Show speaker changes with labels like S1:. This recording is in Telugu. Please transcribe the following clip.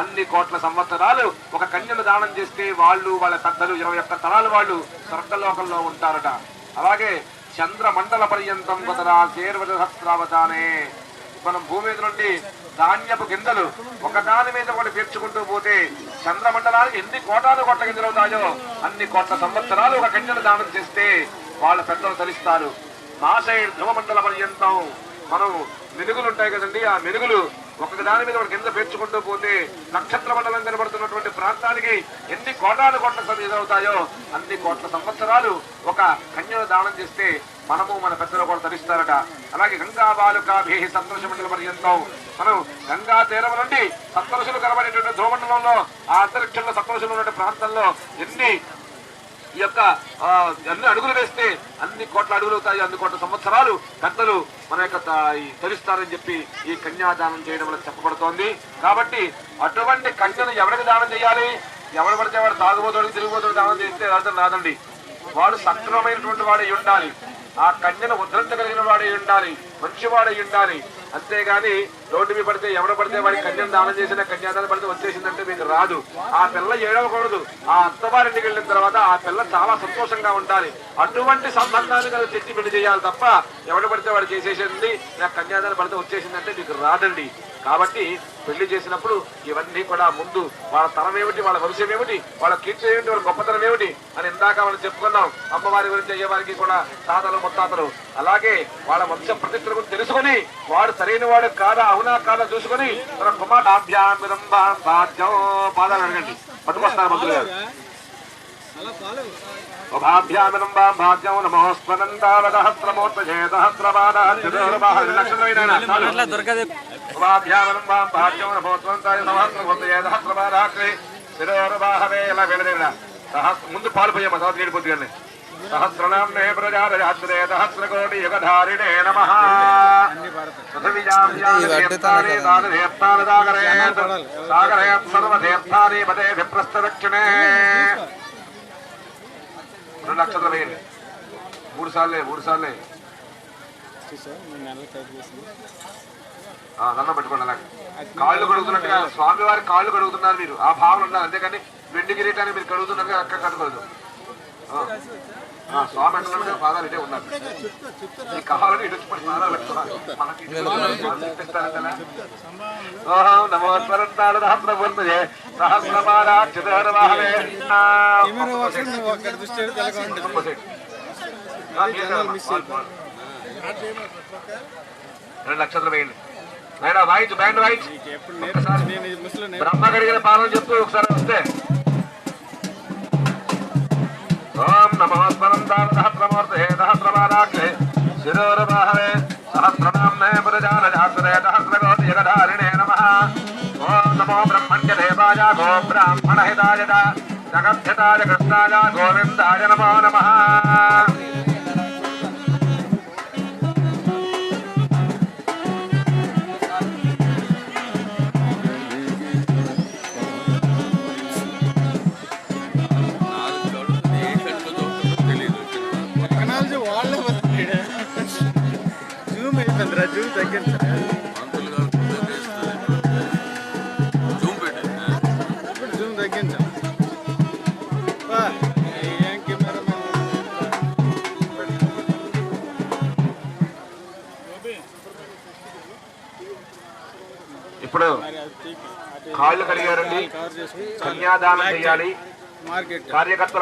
S1: అన్ని కోట్ల సంవత్సరాలు ఒక కన్యను దానం చేస్తే వాళ్ళు వాళ్ళ పెద్దలు ఇరవై ఒక్క తరాలు వాళ్ళు స్వర్గలోకంలో ఉంటారట. అలాగే చంద్ర మండల పర్యంతం కుదరా చేర్వద సహస్రావతానే. మనం భూమి మీద నుండి ధాన్యపు గింజలు ఒకదాని మీద ఒకటి పేర్చుకుంటూ పోతే చంద్రమండలానికి ఎన్ని కోటాలు కోట్ల గింజలు అవుతాయో అన్ని కోట్ల సంవత్సరాలు ఒక గింజను దానం చేస్తే వాళ్ళ పెద్దలు తరిస్తారు. మా సైడ్ ధ్రువమండల పర్యంతం. మనం మెరుగులు ఉంటాయి కదండి ఆ మెరుగులు ఒక్కొక్క దాని మీద ఒక కింద పేర్చుకుంటూ పోతే నక్షత్ర మండలం కనబడుతున్నటువంటి ప్రాంతానికి ఎన్ని కోటాను కోట్ల సమయం అవుతాయో అన్ని కోట్ల సంవత్సరాలు ఒక కన్యను దానం చేస్తే మనము మన పెద్దలు కూడా తరిస్తారట. అలాగే గంగా బాలుకాభి సంతోష మండల పర్యంతం మనం గంగా తీరం నుండి సప్తరుషులు కనబడేటువంటి ధ్రువమండలంలో ఆ అంతరిక్షంలో సప్తరుషులు ఉన్న ప్రాంతంలో ఎన్ని ఈ యొక్క అన్ని అడుగులు వేస్తే అన్ని కోట్ల అడుగులు అవుతాయి అన్ని కోట్ల సంవత్సరాలు పెద్దలు మన యొక్క త- తరిస్తారని చెప్పి ఈ కన్యాదానం చేయడం వల్ల చెప్పబడుతోంది. కాబట్టి అటువంటి కన్యను ఎవరికి దానం చేయాలి? ఎవరు పడితే వాడు తాగుబోతుడికి తిరిగిపోతుడు దానం చేస్తే అర్థం రాదండి వాడు సక్రమైనటువంటి వాడే ఉండాలి. ఆ కన్యను ఉద్ధరించగలిగిన వాడే ఉండాలి మంచివాడై ఉండాలి. అంతేగాని రోడ్డు మీద పడితే ఎవరు పడితే వాడి కన్యను దానం చేసిన కన్యాదానం పడితే వచ్చేసిందంటే మీకు రాదు. ఆ పిల్ల ఏడవకూడదు. ఆ అత్తవారింటికి వెళ్ళిన తర్వాత ఆ పిల్ల చాలా సంతోషంగా ఉండాలి. అటువంటి సంబంధాన్ని కదా తెచ్చి పెళ్ళి చేయాలి తప్ప ఎవడు పడితే వాడు చేసేసింది నాకు కన్యాదానం పడితే వచ్చేసిందంటే మీకు రాదండి. కాబట్టి పెళ్ళి చేసినప్పుడు ఇవన్నీ కూడా ముందు వాళ్ళ తరం ఏమిటి వాళ్ళ భవిష్యం ఏమిటి వాళ్ళ కీర్తి ఏమిటి వాళ్ళ గొప్పతనం ఏమిటి అని ఇందాక మనం చెప్పుకున్నాం అమ్మవారి గురించి అయ్యేవారికి కూడా తాతలు ముత్తాతలు అలాగే వాళ్ళ వంశ ప్రతిష్టల గురించి తెలుసుకొని వాడు సరైన వాడు కాదా అవునా కాదా చూసుకొని తన కుమారాభ్యామిరం బాధ్యం పాదాలు అడగండి పట్టుకొస్తారు మంత్రులు గారు ఉభాభ్యామినం వా భాగ్యం నమోస్మనందావదహస్రమూర్తజే సహస్రపాదాహస్రమైన
S2: దొరకదు
S1: ఉభాభ్యామినం వా ఇలా వెళ్ళలేదా సహస్ర ముందు పాలు తర్వాత నీడిపోతుంది కానీ సహస్రనామ్నే ప్రజారజాత్రే సహస్రకోటి యుగధారిణే నమ. సాగరయత్ సర్వదేర్థాని పదే విప్రస్థదక్షిణే. రెండు నక్షత్రం వేయండి. మూడు సార్లే మూడు సార్లే. దండం పెట్టుకోండి అలాగే. కాళ్ళు కడుగుతున్నట్టుగా స్వామి వారి కాళ్ళు కడుగుతున్నారు మీరు. ఆ భావన ఉండాలి. అంతేకాని వెండి కిరీటాన్ని మీరు కడుగుతున్నట్టుగా అక్కడ కడగలదు స్వామి అంటున్నట్టుగా పాదాలు ఇటే ఉన్నారు. ఈ కావాలని ఇటు వచ్చి పాదాలు. ఓహం నమో స్మరంతాడు సహస్రమూర్తయే సహస్రపాదాక్షితహరవాహవే ఆ, రెండు నక్షత్రం వేయండి. నాయన వాయించు బ్యాండ్ వాయించు ఒక్కసారి బ్రహ్మ కలిగిన పాలన చెప్తూ ఒకసారి వస్తే. ఓం నమో స్మరంతాన సహస్రమూర్తే సహస్రమారాక్షే శిరోరవాహవే సహస్రనామ్నే పురజానజాసురే సహస్రకోటి జగధారిణే నమః. ఓం నమో బ్రహ్మణ్య దేవాయ గో బ్రాహ్మణ హితాయ చ జగద్ధితాయ కృష్ణాయ గోవిందాయ నమో నమ.
S3: ఇప్పుడు
S1: కాళ్ళు కడిగారండి. కన్యాదానం చేయాలి. కార్యకర్తల